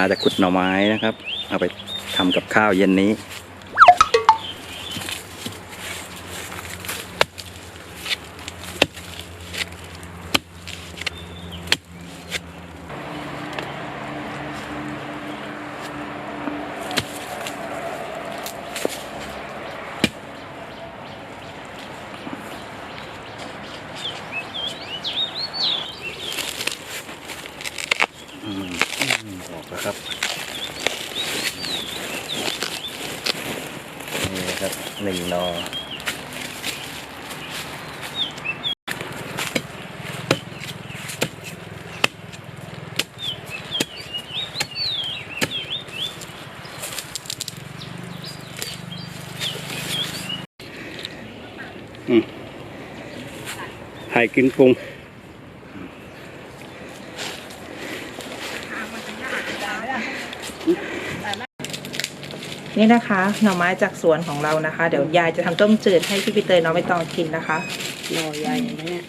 าจะขุดหน่อไม้นะครับ เอาไปทำกับข้าวเย็นนี้ อืมอืมออกแล้วครับ นี่นะ ครับหนึ่งนอไข่กินปรุง นี่นะคะ หน่อไม้จากสวนของเรานะคะ เดี๋ยวยายจะทำต้มจืดให้พี่พีเตยน้องใบตองกินนะคะหน่อใหญ่นะเนี่ย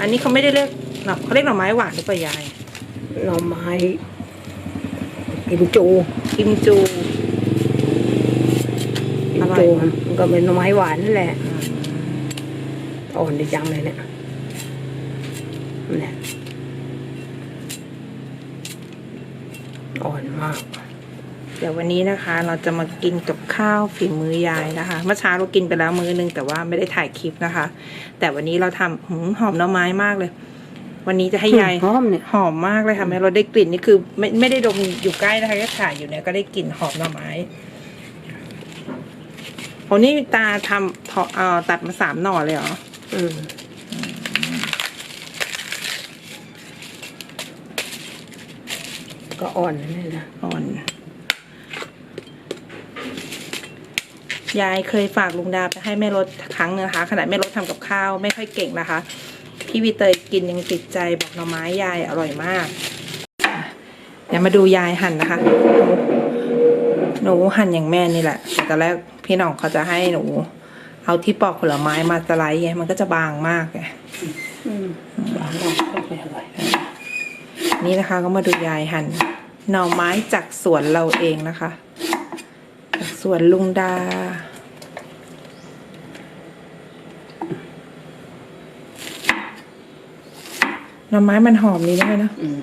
อันนี้เขาไม่ได้เรียกหน่อเขาเรียกหน่อไม้หวานหรือเปล่ายายหน่อไม้กิมจูกิมจูกิมอร่อยจูไหมมันก็เป็นหน่อไม้หวานนั่นแหละ อืมอ่อนดีจังเลยเนี่ยเนี่ยอ่อนมาก เดี๋ยววันนี้นะคะ เราจะมากินกับข้าวฝีมือยายนะคะ เมื่อเช้าเรากินไปแล้วมื้อนึงแต่ว่าไม่ได้ถ่ายคลิปนะคะ แต่วันนี้เราทำหืมหอมหน่อไม้มากเลย วันนี้จะให้ยายหอมเนี่ยหอมมากเลยค่ะแม่เราได้กลิ่นนี่คือ ไม่ไม่ได้ดมอยู่ใกล้นะคะแค่ถ่ายอยู่เนี่ยก็ได้กลิ่นหอมหน่อไม้โอ้นี่ตาทำเพาะเอ่อตัดมาสามหน่อเลยเหรอ อืมก็อ่อนนี่นะอ่อน ยายเคยฝากลุงดาไปให้แม่รถครั้งนึงนะคะขณะแม่รถทำกับข้าวไม่ค่อยเก่งนะคะ พี่วีเตยกินยังติดใจบอกหน่อไม้ยายอร่อยมาก เดี๋ยวมาดูยายหั่นนะคะ หนูหั่นอย่างแม่นี่แหละแต่ตอนแรกพี่น้องเขาจะให้หนู เอาที่ปอกผลไม้มาสไลด์ไงมันก็จะบางมากไงอืมหวานมากก็ไม่อร่อยนี่นะคะก็มาดูยายหั่นหน่อไม้จากสวนเราเองนะคะ จากสวนลุงดา หน่อไม้มันหอมนี่ได้นะอืม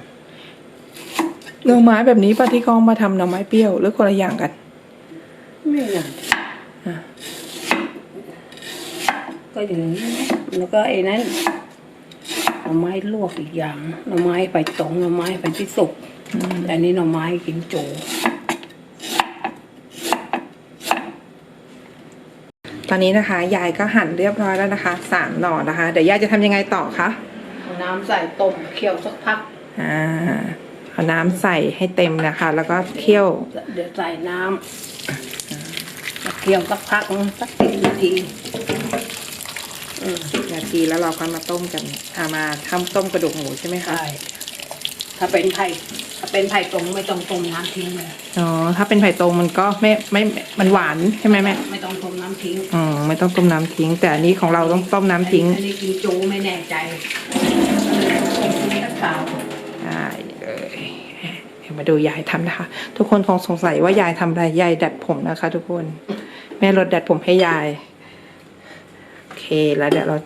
หน่อไม้แบบนี้ปะที่เขาเอามาทำหน่อไม้เปรี้ยวหรือคนละอย่างกัน ไม่นาน อะ ก็อย่างนี้นะแล้วก็ไอ้นั้นหน่อไม้ลวกอีกอย่างหน่อไม้ไปตองหน่อไม้ไปที่สุกอืมแต่อันนี้หน่อไม้กินโจตอนนี้นะคะ ยายก็หั่นเรียบร้อยแล้วนะคะสามหน่อนะคะ เดี๋ยวยายจะทำยังไงต่อคะเอาน้ำใส่ต้มเคี่ยวสักพักอ่าเอาน้ำใส่ให้เต็มนะคะ แล้วก็เคี่ยว เดี๋ยวใส่น้ำแล้วเคี่ยวสักพักสักสิบนาที อืมนาทีแล้วเราค่อยมาต้มกันเอามาทำต้มกระดูกหมูใช่ไหมคะใช่ถ้าเป็นไผ่ถ้าเป็นไผ่ตรงไม่ต้องต้มน้ำทิ้งเลยอ๋อถ้าเป็นไผ่ตรงมันก็ไม่ไม่มันหวานใช่ไหมแม่ไม่ต้องต้มน้ำทิ้งอืมไม่ต้องต้มน้ำทิ้ง แต่อันนี้ของเราต้องต้มน้ำทิ้งอันนี้กินโจไม่แน่ใจนักข่าวได้เลยเดี๋ยวมาดูยายทำนะคะ ทุกคนคงสงสัยว่ายายทำอะไรยายดัดผมนะคะ ทุกคน แม่รถดัดผมให้ยายโอเค แล้วเดี๋ยวเรา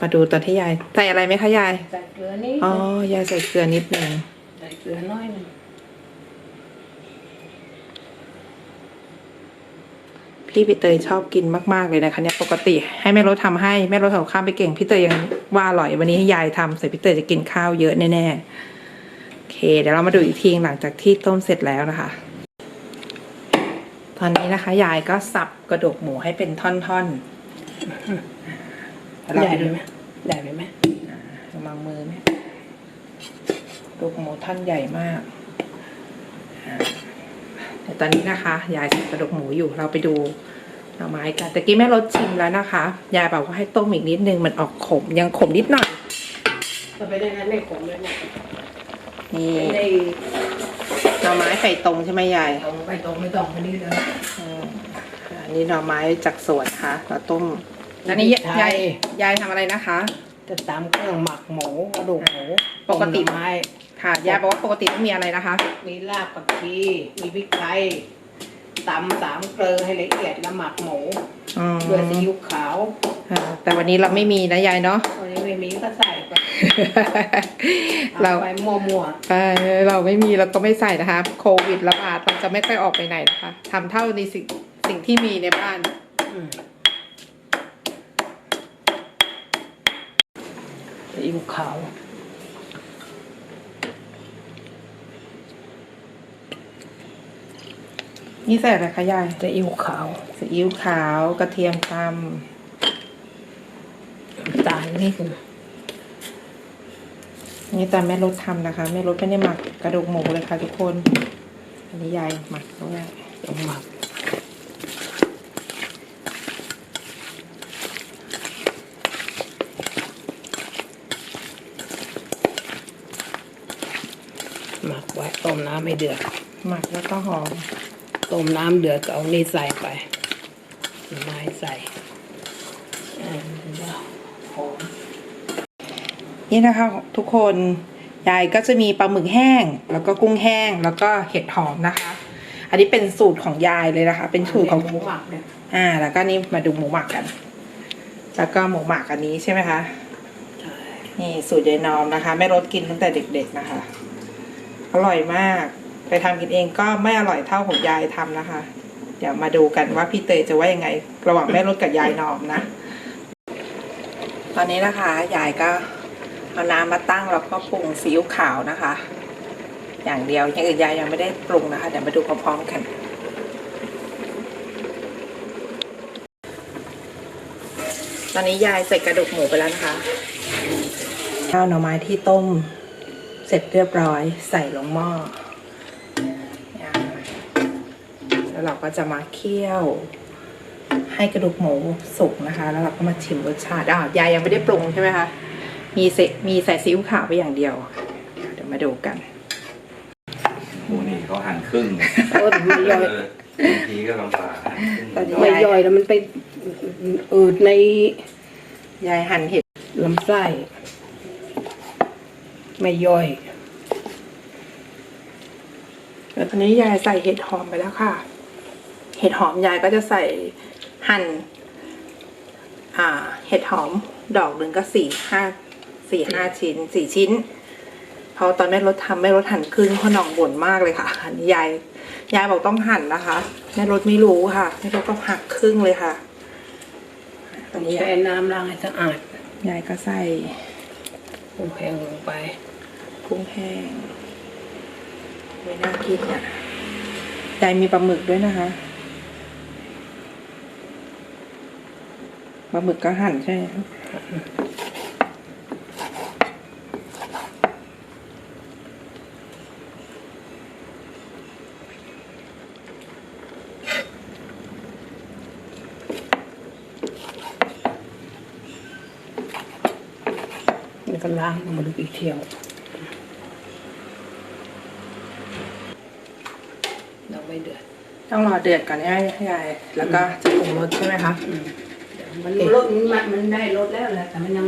มาดูตอนที่ยายใส่อะไรไหมคะยาย ใส่เกลือนิดอ๋อนึงยายใส่เกลือนิดนึงใส่เกลือน้อยหนึงพี่พี่เตยชอบกินมาก ๆ เลยนะคะเนี่ยปกติให้แม่รถทำให้แม่รถทำข้าวไปเก่งพี่เตยยังว่าอร่อยวันนี้ให้ยายทำใส่พี่เตยจะกินข้าวเยอะแน่ๆโอเค เดี๋ยวเรามาดูอีกทีหลังจากที่ต้มเสร็จแล้วนะคะ ตอนนี้นะคะ ยายก็สับกระดูกหมูให้เป็นท่อนๆแล้วเรา ใหญ่ไปไปดูไหมใหญ่ไปไหมระวังมือไหมกระดูกหมูท่อนใหญ่มากอ่าเดี๋ยวตอนนี้นะคะ ยายสับกระดูกหมูอยู่เราไปดูหน่อไม้กันแต่กี้แม่รสชิมแล้วนะคะ ยายบอกว่าให้ต้มอีกนิดนึงมันออกขมยังขมนิดหน่อยถ้าไปได้นั้นไม่ขมเลยนะนี่ไม่ได้หน่อไม้ไข่ตรงใช่ไหมยายตรงไปตรงไม่ตรงไปนี่เลยอืมค่ะอั นนี้หน่อไม้จากสวนค่ะเราต้มอันนี้ยายยายยายทำอะไรนะคะ จะตำเครื่องหมักหมูกระดูกหมูปกติ ต้มหน่อไม้ค่ะยายบอกว่าปกติต้องมีอะไรนะคะ มีลาบผักชีมีพริกไทยตำสามเกลือให้ละเอียดแล้วหมักหมูอืมด้วยซีอิ๊วขาวอ่าแต่วันนี้เราไม่มีนะยายเนาะ วันนี้ไม่มีก็ใส่ไปเรา อไปมั่วเออเราไม่มีเราก็ไม่ใส่นะคะ โควิดระบาดเราจะไม่ค่อยออกไปไหนนะคะทำเท่าในสิ่ง สิ่งที่มีในบ้านๆอืมซีอิ๊วขาวนี่ใส่อะไรคะยายซีอิ๊วขาวซีอิ๊วขาวกระเทียมตน้ำตาลนิดนึงำนี่ตอนแม่รถทำนะคะ แม่รถไม่ได้หมักกระดูกหมูเลยค่ะทุกคน อันนี้ยายหมักด้วยต้องหมักหมักไว้ต้มน้ำให้เดือดหมักแล้วก็หอมต้มน้ำเดือดก็เอานี่ใส่ไปไม้ใส่อ่าแล้วหอมนี่นะคะทุกคนยายก็จะมีปลาหมึกแห้ง แล้วก็กุ้งแห้งแล้วก็เห็ดหอมนะคะ อันนี้เป็นสูตรของยายเลยนะคะ เป็นสูตรของหมูหมักเนี่ยอ่า แล้วก็นี่มาดูหมูหมักกัน แล้วก็หมูหมักอันนี้ใช่ไหมคะใช่นี่สูตรยายนอมนะคะแม่รสกินตั้งแต่เด็ก ๆนะคะ อร่อยมาก ไปทำกินเองก็ไม่อร่อยเท่าของยายทำนะคะ เดี๋ยวมาดูกันว่าพี่เตยจะว่ายังไง ระหว่างแม่รสกับยายนอมนะ ตอนนี้นะคะยายก็เอาน้ำมาตั้งแล้วก็ปรุงซีอิ๊วขาวนะคะ อย่างเดียวอย่างอื่นยายยังไม่ได้ปรุงนะคะเดี๋ยวมาดูพร้อมๆกันตอนนี้ยายใส่กระดูกหมูไปแล้วนะคะข้าวหน่อไม้ที่ต้ม เสร็จเรียบร้อยใส่ลงหม้อแล้วเราก็จะมาเคี่ยว ให้กระดูกหมูสุกนะคะ แล้วเราก็มาชิมรสชาติอ้าวยายยังไม่ได้ปรุงใช่ไหมคะมีเสมีใส่ซีอิ๊วขาวไปอย่างเดียว เดี๋ยวมาดูกันหมูนี่เขาหั่นครึ่งต้นไม่เอย่อยอบางทีก็ลำบากหั่นครึ่งตอนนี้ไม่ย่อยแล้วมันไปอืดในยายหั่นเห็ดลำไส้ ไม่ย่อยแล้วตอนนี้ยายใส่เห็ดหอมไปแล้วค่ะ เห็ดหอมยายก็จะใส่หั่น อ่า เห็ดหอมดอกหนึ่งก็สี่ห้าสี่ห้าชิ้นสี่ชิ้น เพราะตอนแม่รถทำแม่รถหั่นครึ่งเพราะน้องบ่นมากเลยค่ะอันนี้ยายยายบอกต้องหั่นนะคะแม่รถไม่รู้ค่ะแม่รถก็หักครึ่งเลยค่ะตอนนี้แช่น้ำล้างให้สะอาดยายก็ใส่ ลงแพงลงไป กุ้งแห้งไม่น่ากินอะยายมีปลาหมึกด้วยนะคะปลาหมึกก็หั่นใช่ไหม ก็ล้างมาดูอีกเที่ยวเราไม่เดือดต้องรอเดือดก่อนนะยายแล้วก็จะปรุงรสใช่ไหมคะเดี๋ยวมันรสมันมันได้รสแล้วแหละแต่มันยัง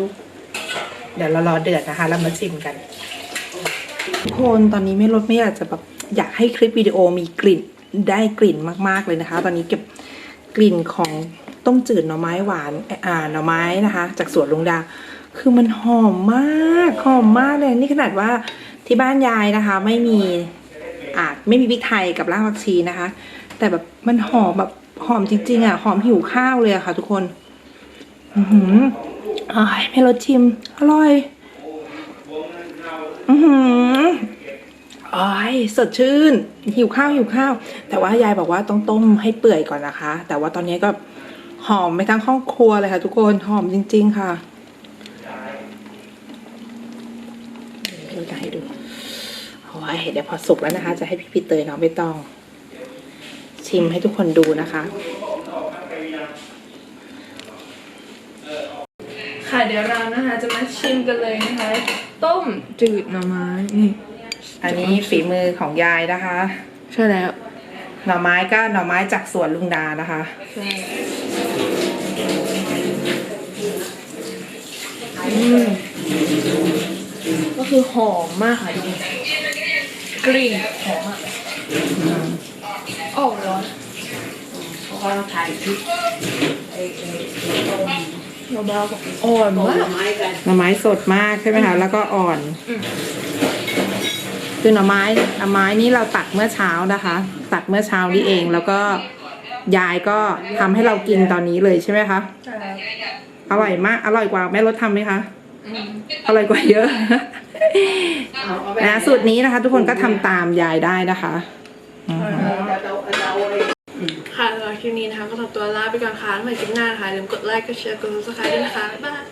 เดี๋ยวเรารอเดือดนะคะแล้วมาชิมกันทุกคนตอนนี้ไม่รสไม่อยากจะแบบอยากให้คลิปวิดีโอมีกลิ่นได้กลิ่นมากๆเลยนะคะ ตอนนี้เก็บกลิ่นของต้มจืดหน่อไม้หวานอ่าหน่อไม้นะคะ จากสวนลุงดา คือมันหอมมาก หอมมากเลย นี่ขนาดว่าที่บ้านยายนะคะ ไม่มีอ่าไม่มีพริกไทยกับรากผักชีนะคะ แต่แบบมันหอมแบบหอมจริง ๆ อะ หอมหิวข้าวเลยอะค่ะ ทุกคน อือหืออ้ายไม่รสชิม อร่อย อือหืออ้ยสดชื่น หิวข้าวหิวข้าว แต่ว่ายายบอกว่าต้องต้มให้เปื่อยก่อนนะคะ แต่ว่าตอนนี้ก็หอมไปทั้งห้องครัวเลยค่ะ ทุกคน หอมจริง ๆ ค่ะเราจะให้ดู โอ้ยเดี๋ยวพอสุกแล้วนะคะ จะให้พี่พีเตยน้องใบตอง ชิมให้ทุกคนดูนะคะ ค่ะเดี๋ยวเรานะคะจะมาชิมกันเลยนะคะ ต้มจืดหน่อไม้นี่อันนี้ฝีมือของยายนะคะ ใช่แล้ว หน่อไม้ก็หน่อไม้จากสวนลุงดานะคะใช่อืมก็คือหอมมากค่ะทุ กคนกลิ่นหอมอะออกร้อนเพราะว่าเราถ่ายคลิปไอ้ไอ้ต้มเบาๆบอกอ่อนต้มมาหน่กอไม้กันหน่อไม้สดมากใช่ไหมคะ แล้วก็อ่อน อืม คือหน่อไม้หน่อไม้นี้เราตัดเมื่อเช้านะคะ ตัดเมื่อเช้านี้เอง แล้วก็ยายก็ทำให้เรากินตอนนี้เลยใช่ไหมคะ ใช่ครับอร่อยมาก อร่อยกว่าแม่รถทำไหมคะ อะไร่อยกว่าเยอะนะสูตรนี้นะคะ ทุกคนก็ทำตามยายได้นะคะค่ะสำหรับคลิปนี้นะคะก็ขอตัวลาไปก่อนค่ะแล้วใหม่คลิปหน้านะคะอย่าลืมกดไลค์กดแชร์กดซับสไครต์ด้วยนะคะบ๊ายบาย